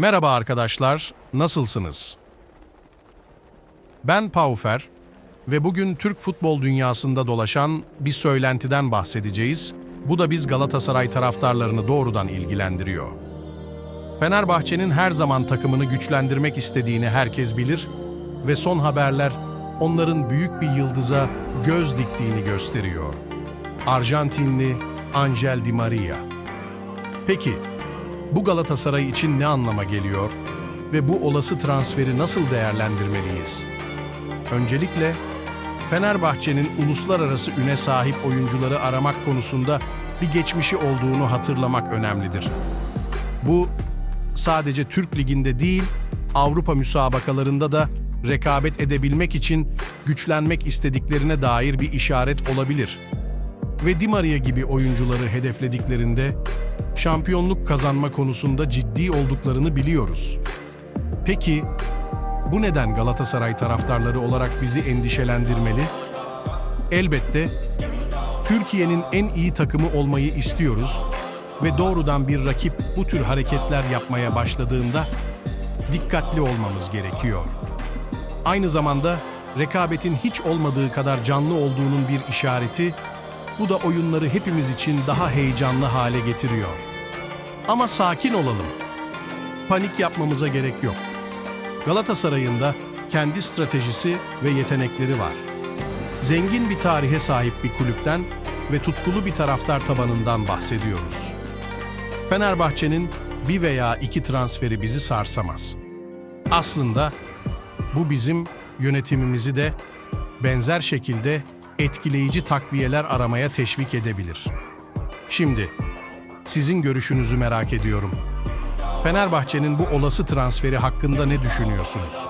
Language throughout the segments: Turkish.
Merhaba arkadaşlar, nasılsınız? Ben Paufer ve bugün Türk futbol dünyasında dolaşan bir söylentiden bahsedeceğiz. Bu da biz Galatasaray taraftarlarını doğrudan ilgilendiriyor. Fenerbahçe'nin her zaman takımını güçlendirmek istediğini herkes bilir ve son haberler onların büyük bir yıldıza göz diktiğini gösteriyor. Arjantinli Angel Di Maria. Peki, bu Galatasaray için ne anlama geliyor ve bu olası transferi nasıl değerlendirmeliyiz? Öncelikle Fenerbahçe'nin uluslararası üne sahip oyuncuları aramak konusunda bir geçmişi olduğunu hatırlamak önemlidir. Bu sadece Türk Ligi'nde değil, Avrupa müsabakalarında da rekabet edebilmek için güçlenmek istediklerine dair bir işaret olabilir. Ve Di Maria gibi oyuncuları hedeflediklerinde şampiyonluk kazanma konusunda ciddi olduklarını biliyoruz. Peki bu neden Galatasaray taraftarları olarak bizi endişelendirmeli? Elbette Türkiye'nin en iyi takımı olmayı istiyoruz ve doğrudan bir rakip bu tür hareketler yapmaya başladığında dikkatli olmamız gerekiyor. Aynı zamanda rekabetin hiç olmadığı kadar canlı olduğunun bir işareti, bu da oyunları hepimiz için daha heyecanlı hale getiriyor. Ama sakin olalım. Panik yapmamıza gerek yok. Galatasaray'ın da kendi stratejisi ve yetenekleri var. Zengin bir tarihe sahip bir kulüpten ve tutkulu bir taraftar tabanından bahsediyoruz. Fenerbahçe'nin bir veya iki transferi bizi sarsamaz. Aslında bu bizim yönetimimizi de benzer şekilde etkileyici takviyeler aramaya teşvik edebilir. Şimdi sizin görüşünüzü merak ediyorum. Fenerbahçe'nin bu olası transferi hakkında ne düşünüyorsunuz?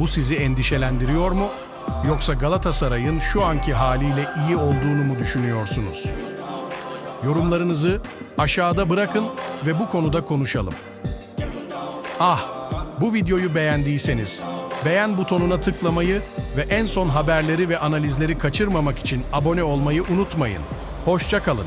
Bu sizi endişelendiriyor mu? Yoksa Galatasaray'ın şu anki haliyle iyi olduğunu mu düşünüyorsunuz? Yorumlarınızı aşağıda bırakın ve bu konuda konuşalım. Ah, bu videoyu beğendiyseniz beğen butonuna tıklamayı ve en son haberleri ve analizleri kaçırmamak için abone olmayı unutmayın. Hoşça kalın.